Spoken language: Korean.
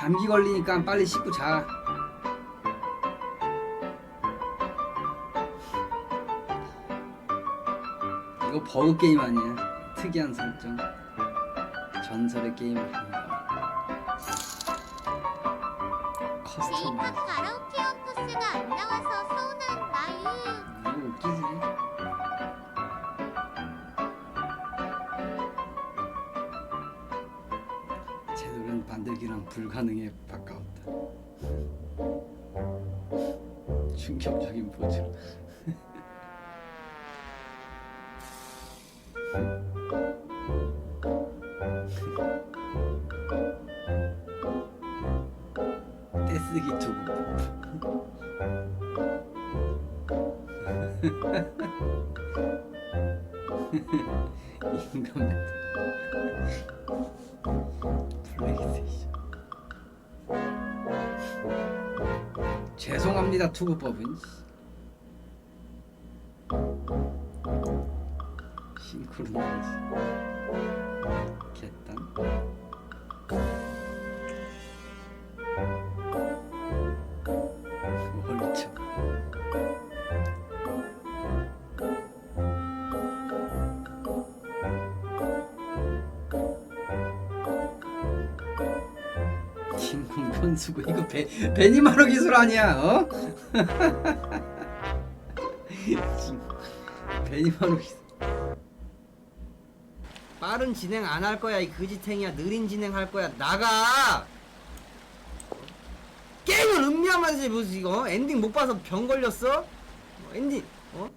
감기 걸리니까 빨리 씻고 자. 이거 버그 게임 아니야? 특이한 설정. 전설의 게임 아닌가? 커스텀. 데이터 가라오케 어토스가 안 나와서 제 노래는 만들기랑 불가능에 가까웠다. 충격적인 포즈. 떼쓰기 투구. 인간 플레이스테이션 죄송합니다 투구법은. 싱크로나이즈 개딴 진공 편수고 이거 배 베니마루 기술 아니야 어? 진- 베니마루 기술. 빠른 진행 안 할 거야 이 그지탱이야. 느린 진행 할 거야. 나가! 게임을 음미하면서 무슨 이거? 엔딩 못 봐서 병 걸렸어? 어, 엔딩 어